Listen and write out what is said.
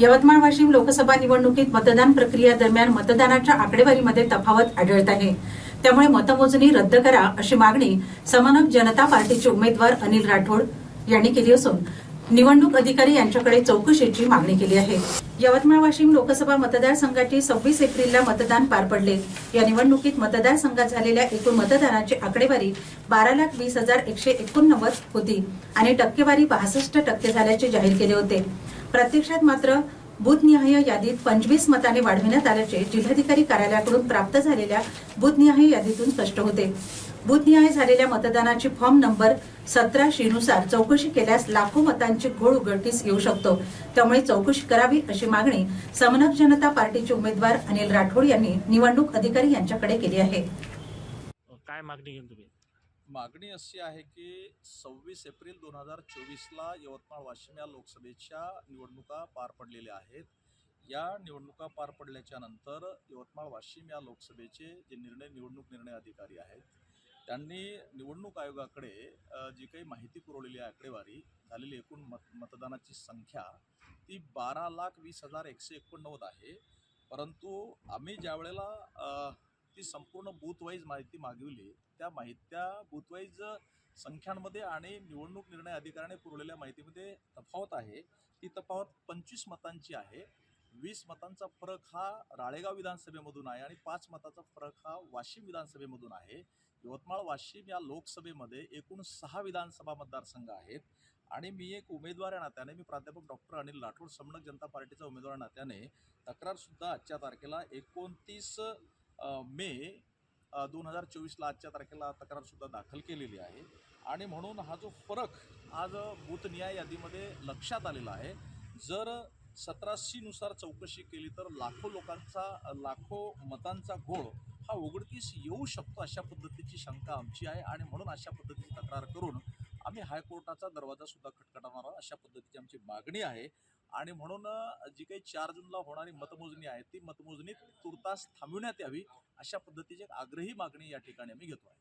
यवतमाळ वाशिम लोकसभा निवडणुकीत मतदान प्रक्रिया दरम्यान मतदानाच्या आकडेवारीमध्ये तफावत आढळत आहे. त्यामुळे मतमोजणी रद्द करा अशी मागणी समानक जनता पार्टीचे उमेदवार अनिल राठोड यांनी केली असून निवडणूक अधिकारी यांच्याकडे चौकशीची मागणी केली आहे. यवतमाळ वाशिम लोकसभा मतदारसंघाची सव्वीस एप्रिलला मतदान पार पडले. या निवडणुकीत मतदारसंघात झालेल्या एकूण मतदानाची आकडेवारी बारा लाख वीस हजार एकशे एकोणनव्वद होती आणि टक्केवारी बासष्ट टक्के झाल्याचे जाहीर केले होते. प्रत्यक्षात मात्र बूथनिहाय यादीत पंचवीस मताने वाढविण्यात आल्याचे जिल्हाधिकारी कार्यालयाकडून प्राप्त झालेल्या बूथनिहाय यादीतून स्पष्ट होते. बूथनिहाय झालेल्या मतदानाची फॉर्म नंबर सतराशे नुसार चौकशी केल्यास लाखो मतांची घोळ उघडकीस येऊ शकतो. त्यामुळे चौकशी करावी अशी मागणी समनक जनता पार्टीचे उमेदवार अनिल राठोड यांनी निवडणूक अधिकारी यांच्याकडे केली आहे. काय मागणी घेऊन तुम्ही? मागणी अशी आहे की सव्वीस एप्रिल दोन हजार चोवीसला यवतमाळ वाशिम या लोकसभेच्या निवडणुका पार पडलेल्या आहेत. या निवडणुका पार पडल्याच्या नंतर यवतमाळ वाशिम या लोकसभेचे जे निर्णय निवडणूक निर्णय अधिकारी आहेत त्यांनी निवडणूक आयोगाकडे जी काही माहिती पुरवलेली आहे आकडेवारी झालेली एकूण मत मतदानाची संख्या ती बारा लाख वीस हजार एकशे एकोणनव्वद आहे. परंतु आम्ही ज्या वेळेला ती संपूर्ण बूथवाईज माहिती मागवली त्या माहित्या बूथवाईज संख्यांमध्ये आणि निवडणूक निर्णय अधिकाऱ्याने पुरवलेल्या माहितीमध्ये तफावत आहे. ती तफावत पंचवीस मतांची आहे. वीस मतांचा फरक हा राळेगाव विधानसभेमधून आहे आणि पाच मताचा फरक हा वाशिम विधानसभेमधून आहे. यवतमाळ वाशिम या लोकसभेमध्ये एकूण सहा विधानसभा मतदारसंघ आहेत आणि मी एक उमेदवार या नात्याने. मी प्राध्यापक डॉक्टर अनिल राठोड समनक जनता पार्टीचा उमेदवार नात्याने. तक्रारसुद्धा आजच्या तारखेला एकोणतीस मे दोन हजार चोवीसला आजच्या तारखेला तक्रारसुद्धा दाखल केलेली आहे. आणि म्हणून हा जो फरक आज बूथनिहाय न्याय यादीमध्ये लक्षात आलेला आहे. जर सतरा चौकशी केली तर लाखो लोकांचा लाखो मतांचा घोळ हा उघडकीस येऊ शकतो अशा पद्धतीची शंका आमची आहे. आणि म्हणून अशा पद्धतीची तक्रार करून आम्ही हायकोर्टाचा दरवाजासुद्धा खटखटावणार आहोत. अशा पद्धतीची आमची मागणी आहे. आणि म्हणून जी काही चार जूनला होणारी मतमोजणी आहे ती मतमोजणी तुर्तास थांबविण्यात यावी अशा पद्धतीची एक आग्रही मागणी या ठिकाणी आम्ही घेतो आहे.